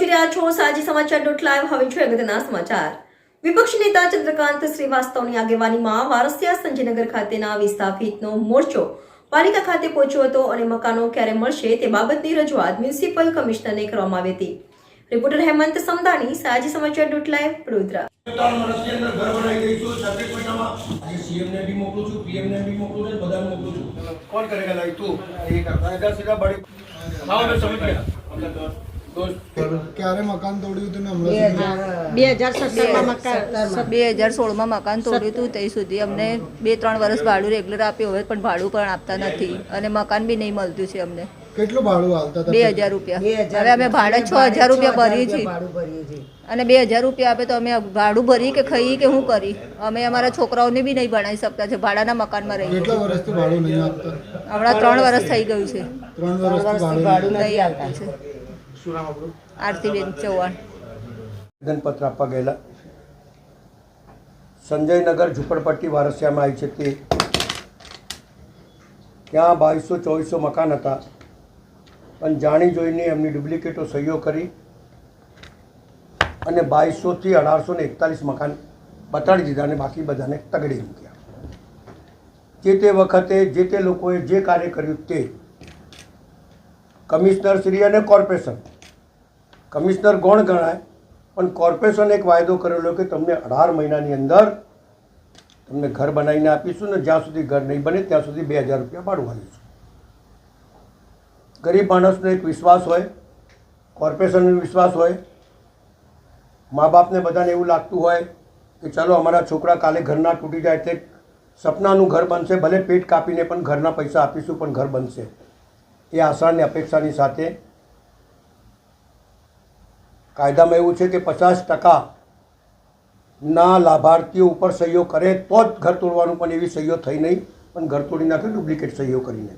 જોઈ રહ્યા છો. સાજી સમાચાર ડોટ લાઈવ. હવે છે અગત્યના સમાચાર. વિપક્ષ નેતા ચંદ્રકાંત શ્રીવાસ્તવની આગેવાનીમાં વારસિયા સંજયનગર ખાતેના વિસ્થાપિતનો મોરચો પાલિકા ખાતે પહોંચ્યો હતો અને મકાનો ક્યારે મળશે તે બાબતની રજૂઆત મ્યુનિસિપલ કમિશનરને કરવામાં આવી હતી. રિપોર્ટર હેમંત સમદાની સાજી સમાચાર ડોટ લાઈવ વડોદરા. છું કોણ કરેગા લાઈ તું હા ક્યારે મકાન તોડ્યું હતું બે હજાર સત્તરમાં મકાન. બે હજાર સોળમાં મકાન તોડ્યું હતું ત્યાં સુધી અમને બે ત્રણ વર્ષ ભાડું રેગ્યુલર આપ્યું. હવે પણ ભાડું પણ આપતા નથી. અને મકાન બી નહીં મળતું છે અમને. કેટલું ભાડું હાલતા બે હજાર રૂપિયા. હવે અમે ભાડા છ હજાર રૂપિયા ભરીએ છીએ. અને બે હજાર રૂપિયા આપે તો અમે ભાડું ભરી કે ખાઈ કે શું કરી? અમે અમારા છોકરાઓને બી નહીં ભણાવી શકતા છે ભાડાના મકાનમાં રહીએ કેટલા વર્ષથી ભાડું નહીં આપતા? હમણાં ત્રણ વર્ષ થઈ ગયું છે. ત્રણ વર્ષ ભાડું નહીં. આવતા છે શું નામ આપણું આરતીબેન ચૌહાણ. આવેદનપત્ર આપવા ગયેલા. સંજયનગર ઝુંપડપટ્ટી વારસિયામાં આવી છે તે. ત્યાં બાવીસો ચોવીસો મકાન હતા. પણ જાણી જોઈને એમની ડુપ્લિકેટો સહીઓ કરી અને બાવીસોથી અઢારસો ને એકતાલીસ મકાન બતાડી દીધા અને બાકી બધાને તગડી મૂક્યા. જે તે વખતે જે તે લોકોએ જે કાર્ય કર્યું તે કમિશનર શ્રી અને કોર્પોરેશન કમિશનર કોણ ગણાય, પણ કોર્પોરેશને એક વાયદો કરેલો કે તમને અઢાર મહિનાની અંદર તમને ઘર બનાવીને આપીશું ને જ્યાં સુધી ઘર નહીં બને ત્યાં સુધી બે હજાર રૂપિયા ભાડું આપીશું ગરીબ માણસનો એક વિશ્વાસ હોય, કોર્પોરેશનનો વિશ્વાસ હોય મા બાપને બધાને એવું લાગતું હોય કે ચાલો અમારા છોકરા કાલે ઘરના તૂટી જાય તે સપનાનું ઘર બનશે, ભલે પેટ કાપીને પણ ઘરના પૈસા આપીશું પણ ઘર બનશે. એ આશા અપેક્ષાની સાથે કાયદામાં એવું છે કે પચાસ ટકાના લાભાર્થીઓ ઉપર સહીઓ કરે તો જ ઘર તોડવાનું પણ એવી સહીઓ થઈ નહીં, પણ ઘર તોડી નાખે ડુપ્લિકેટ સહીઓ કરીને.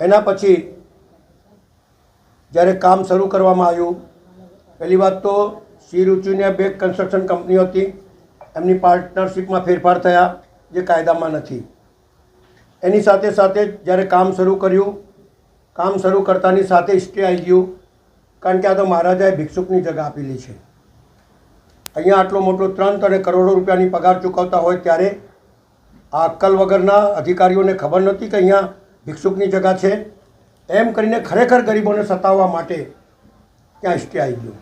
એના પછી જ્યારે કામ શરૂ કરવામાં આવ્યું, પહેલી વાત તો શ્રી રુચિને બે કન્સ્ટ્રક્શન કંપનીઓ હતી, એમની પાર્ટનરશિપમાં ફેરફાર થયા, જે કાયદામાં નથી. એની સાથે સાથે જ્યારે કામ શરૂ કર્યું, કામ શરૂ કરતાની સાથે સ્ટે આવી ગયું કારણ કે આ તો મહારાજાએ ભિક્ષુકની જગા આપેલી છે. અહીંયા આટલો મોટો ત્રણ ત્રણ કરોડો રૂપિયાની પગાર ચૂકવતા હોય ત્યારે આ અક્કલ વગરના અધિકારીઓને ખબર નહોતી કે અહીંયા ભિક્ષુકની જગા છે. એમ કરીને ખરેખર ગરીબોને સતાવવા માટે ત્યાં સ્ટે આવી ગયો.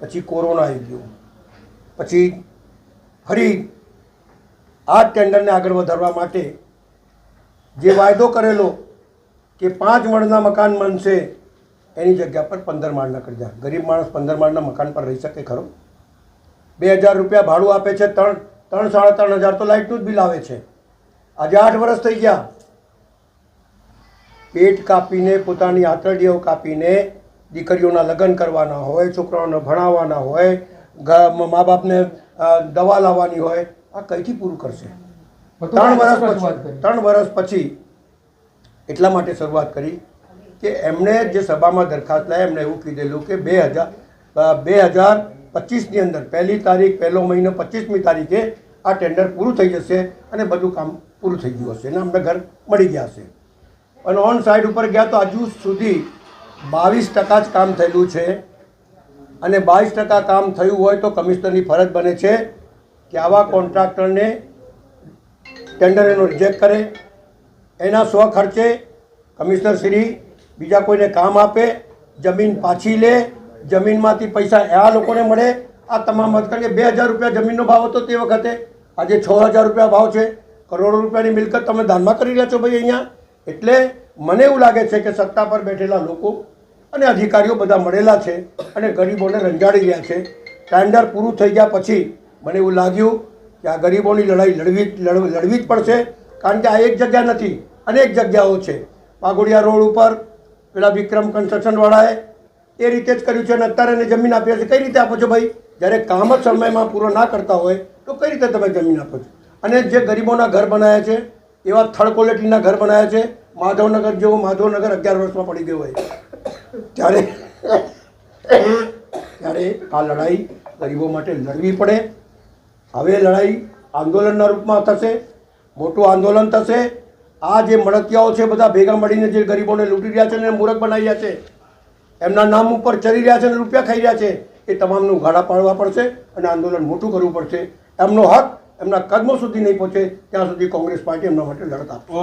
પછી કોરોના આવી ગયો. પછી ફરી આ ટેન્ડરને આગળ વધારવા માટે જે વાયદો કરેલો કે પાંચ માળના મકાન બનશે એની જગ્યા પર પંદર માળના કરી દે ગરીબ માણસ પંદર માળના મકાન પર રહી શકે ખરો? બે હજાર રૂપિયા ભાડું આપે છે ત્રણ ત્રણ સાડા ત્રણ હજાર તો લાઇટનું જ બિલ આવે છે. આજે આઠ વર્ષ થઈ ગયા. પેટ કાપીને પોતાની આંતરડીઓ કાપીને દીકરીઓના લગ્ન કરવાના હોય છોકરાઓને ભણાવવાના હોય મા બાપને દવા લાવવાની હોય આ કઈથી પૂરું કરશે? ત્રણ વર્ષ પછી ત્રણ વર્ષ પછી એટલા માટે શરૂઆત કરી. કે એમણે જે સભામાં દરખાસ્ત લાવી એમણે એવું કીધેલું કે બે હજાર બે હજાર પચીસની અંદર, પહેલી તારીખ, પહેલો મહિનો, પચીસમી તારીખે આ ટેન્ડર પૂરું થઈ જશે અને બધું કામ પૂરું થઈ ગયું હશે અને અમને ઘર મળી ગયા હશે. અને ઓન સાઇડ ઉપર ગયા તો હજુ સુધી બાવીસ ટકા જ કામ થયેલું છે. અને બાવીસ ટકા કામ થયું હોય તો કમિશનરની ફરજ બને છે કે આવા કોન્ટ્રાક્ટરને ટેન્ડર એનો રિજેક્ટ કરે. એના સ્વ ખર્ચે કમિશનર શ્રી બીજા કોઈને કામ આપે, જમીન પાછી લે, જમીનમાંથી પૈસા આ લોકોને મળે, આ તમામ કારણ કે બે હજાર રૂપિયા જમીનનો ભાવ હતો તે વખતે. આજે છ હજાર રૂપિયા ભાવ છે. કરોડો રૂપિયાની મિલકત તમે દાનમાં કરી રહ્યા છો ભાઈ અહીંયા. એટલે મને એવું લાગે છે કે સત્તા પર બેઠેલા લોકો અને અધિકારીઓ બધા મળેલા છે અને ગરીબોને રંજાડી રહ્યા છે. ટેન્ડર પૂરું થઈ ગયા પછી મને એવું લાગ્યું કે આ ગરીબોની લડાઈ લડવી લડ- લડવી જ પડશે. કારણ કે આ એક જગ્યા નથી, અનેક જગ્યાઓ છે. પાગોડિયા રોડ ઉપર પેલા વિક્રમ કન્સ્ટ્રક્શનવાળાએ એ રીતે જ કર્યું છે અને અત્યારે એને જમીન આપી છે. કઈ રીતે આપો છો ભાઈ? જ્યારે કામ જ સમયમાં પૂરો ના કરતા હોય, તો કઈ રીતે તમે જમીન આપો છો? અને જે ગરીબોના ઘર બનાવ્યા છે, એવા થર્ડ ક્વોલિટીના ઘર બનાવ્યા છે, માધવનગર જેવો માધવનગર અગિયાર વર્ષમાં પડી ગયો હોય. ત્યારે ત્યારે આ લડાઈ ગરીબો માટે લડવી પડે. હવે લડાઈ આંદોલનના રૂપમાં થશે, મોટું આંદોલન થશે આ જે મળતિયાઓ છે, બધા ભેગા મળીને જે ગરીબોને લૂંટી રહ્યા છે અને મૂરખ બનાવી રહ્યા છે, એમના નામ ઉપર ચરી રહ્યા છે અને રૂપિયા ખાઈ રહ્યા છે, એ તમામનું ગાળા પાડવા પડશે અને આંદોલન મોટું કરવું પડશે. એમનો હક એમના કદમો સુધી નહીં પહોંચે, ત્યાં સુધી કોંગ્રેસ પાર્ટી એમના માટે લડત આપશે.